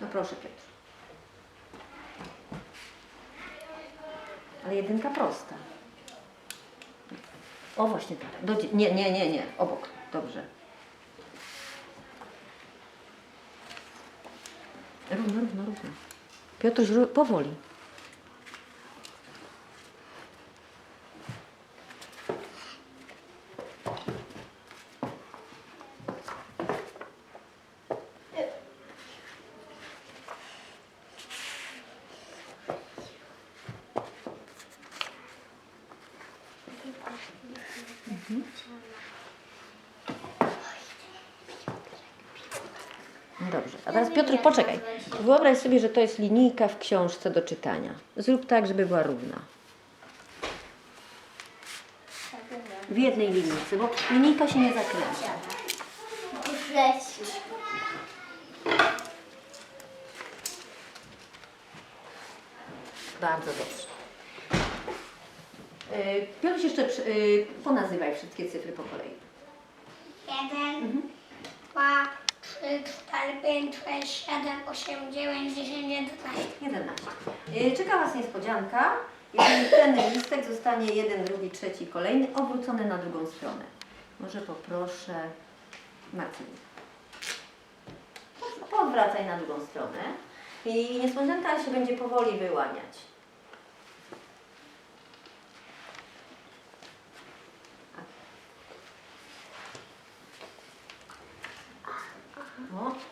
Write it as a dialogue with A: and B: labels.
A: No proszę Piotr. Ale jedynka prosta. O właśnie tak. Do, nie, nie, nie, nie. Obok. Dobrze. Równo, równo, równo. Piotruś, ró- powoli. Dobrze. A teraz Piotr, poczekaj. Wyobraź sobie, że to jest linijka w książce do czytania. Zrób tak, żeby była równa. W jednej linijce, bo linijka się nie zakręca.
B: Sześć.
A: Bardzo dobrze. Yy, Piotr, jeszcze yy, ponazywaj wszystkie cyfry po kolei.
B: Jeden, dwa, trzy, cztery, pięć, sześć, siedem, osiem, dziewięć, dziesięć, jedenaście.
A: 11. Yy, Czeka Was niespodzianka. Jeżeli ten listek zostanie jeden, drugi, trzeci, kolejny, obrócony na drugą stronę. Może poproszę Marcin. Powracaj na drugą stronę. I niespodzianka się będzie powoli wyłaniać. O,